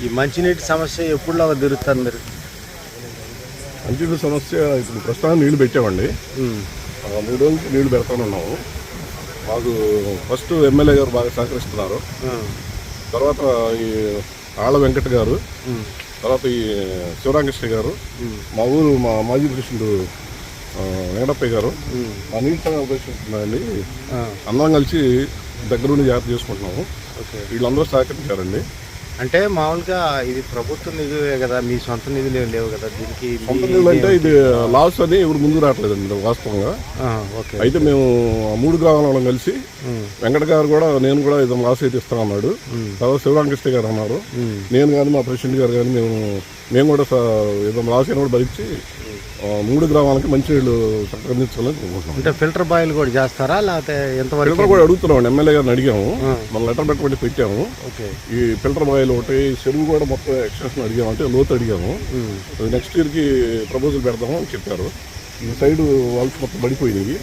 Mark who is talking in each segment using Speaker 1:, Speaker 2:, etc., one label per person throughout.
Speaker 1: ఈ మంచినీటి సమస్య ఎప్పుడులాగా తీరుస్తారు మీరు?
Speaker 2: మంచినీటి సమస్య ఇప్పుడు ప్రస్తుతానికి నీళ్ళు పెట్టామండి. మూడు రోజులకి నీళ్ళు పెడతానే ఉన్నాము. మాకు ఫస్ట్ ఎమ్మెల్యే గారు బాగా సహకరిస్తున్నారు. తర్వాత ఈ ఆళ్ళ వెంకట గారు తర్వాత ఈ శివరామకృష్ణ గారు మా ఊరు మా మాజీ ప్రెసిడెంట్ ఆ, వెంకటప్పయ్య గారు మా నీటి సంఘం ప్రెసిడెంట్ అందరం కలిసి దగ్గరుండి జాగ్రత్త చేసుకుంటున్నాము. వీళ్ళందరూ సహకరించారండి.
Speaker 1: అంటే మామూలుగా ఇది ప్రభుత్వ నిధులే కదా మీ సొంత నిధులు లేవు కదా దీనికి
Speaker 2: సొంత నీళ్ళు అంటే ఇది లాస్ అని ఎవరు ముందుకు రావట్లేదండి వాస్తవంగా.
Speaker 1: ఓకే.
Speaker 2: అయితే మేము మూడు గ్రామాలను కలిసి వెంకట గారు కూడా నేను కూడా ఇది లాస్ అయితే ఇస్తా అన్నాడు. తర్వాత శివరామకృష్ణ గారు అన్నారు. నేను కానీ మా ప్రెసిడెంట్ గారు కానీ మేము మేము కూడా ఏదో లాస్ అయినా కూడా భరించి మూడు గ్రామాలకి మంచి నీళ్ళు చక్కగా అందించాలని కోరుకుంటున్నాం.
Speaker 1: అంటే ఫిల్టర్ బాయిల్ కూడా చేస్తారా? లేకపోతే ఎంతవరకు
Speaker 2: ఫిల్టర్ కూడా అడుగుతున్నాం ఎమ్మెల్యే గారిని అడిగాము. మన లెటర్ పెట్టబట్టి పెట్టాము.
Speaker 1: ఓకే.
Speaker 2: ఈ ఫిల్టర్ బాయిల్ ఒకటి చెరువు కూడా మొత్తం ఎక్స్టెన్షన్ అడిగాము అంటే లోతు అడిగాము. నెక్స్ట్ ఇయర్కి ప్రపోజల్ పెడదాము అని చెప్పారు. ఈ సైడ్ వాల్స్ మొత్తం పడిపోయినాయి.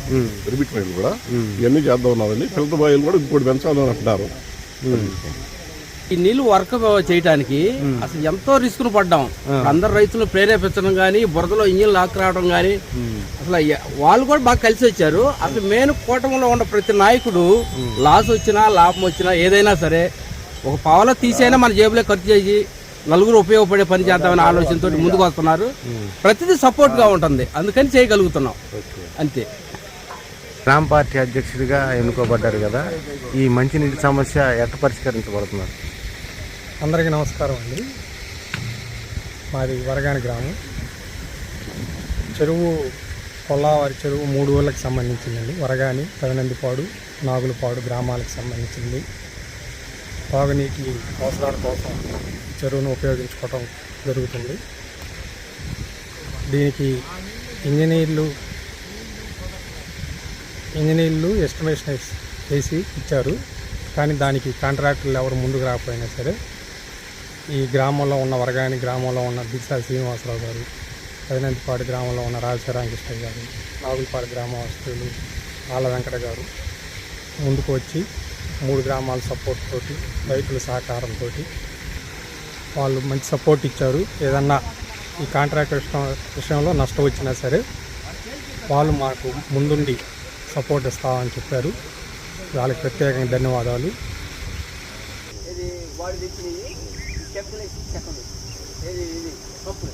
Speaker 2: రిబిట్ రైలు కూడా. ఇవన్నీ చేద్దాం ఉన్నారండి ఫిల్టర్ బాయిల్ కూడా ఇంకోటి పెంచాలని అంటున్నారు.
Speaker 3: ఈ నీళ్ళు వర్క్ చేయడానికి అసలు ఎంతో రిస్క్ పడ్డాం. అందరు రైతులు ప్రేరేపించడం కానీ బురదలో ఇంజిన్ లాక్ రావడం కానీ అసలు వాళ్ళు కూడా బాగా కలిసి వచ్చారు. అసలు మెయిన్ కూటమిలో ఉన్న ప్రతి నాయకుడు లాస్ వచ్చినా లాభం వచ్చినా ఏదైనా సరే ఒక పావలో తీసైనా మన జేబులో ఖర్చు చేసి నలుగురు ఉపయోగపడే పని చేద్దామనే ఆలోచనతో ముందుకు వస్తున్నారు. ప్రతిదీ సపోర్ట్గా ఉంటుంది. అందుకని చేయగలుగుతున్నాం. అంతే.
Speaker 1: గ్రామ పార్టీ అధ్యక్షుడిగా ఎన్నుకోబడ్డారు కదా ఈ మంచినీటి సమస్య ఎట్ట పరిష్కరించబడుతున్నారు?
Speaker 4: అందరికీ నమస్కారం అండి. మాది వరగాని గ్రామం. చెరువు కొల్లావారి చెరువు మూడు ఊళ్ళకి సంబంధించిందండి. వరగాని పెదనందిపాడు నాగులపాడు గ్రామాలకు సంబంధించింది. తాగునీటి అవసరాల కోసం చెరువును ఉపయోగించుకోవటం జరుగుతుంది. దీనికి ఇంజనీర్లు ఇంజనీర్లు ఎస్టిమేషన్ చేసి వేసి ఇచ్చారు. కానీ దానికి కాంట్రాక్టర్లు ఎవరు ముందుకు రాకపోయినా సరే ఈ గ్రామంలో ఉన్న వరగాయని గ్రామంలో ఉన్న దిశా శ్రీనివాసరావు గారు పదినంతిపాడు గ్రామంలో ఉన్న రాజశేరామకృష్ణ గారు నాగులపాడు గ్రామవాసులు ఆళ్ళ వెంకట గారు ముందుకు వచ్చి మూడు గ్రామాల సపోర్ట్ తోటి రైతుల సహకారంతో వాళ్ళు మంచి సపోర్ట్ ఇచ్చారు. ఏదన్నా ఈ కాంట్రాక్ట్ విషయం- విషయంలో నష్టం వచ్చినా సరే వాళ్ళు మాకు ముందుండి సపోర్ట్ ఇస్తామని చెప్పారు. వాళ్ళకి ప్రత్యేకంగా ధన్యవాదాలు.
Speaker 3: ఇది వాడు తెచ్చినవి చెప్పలేసి చెప్పండి ఇది ఇది పప్పులు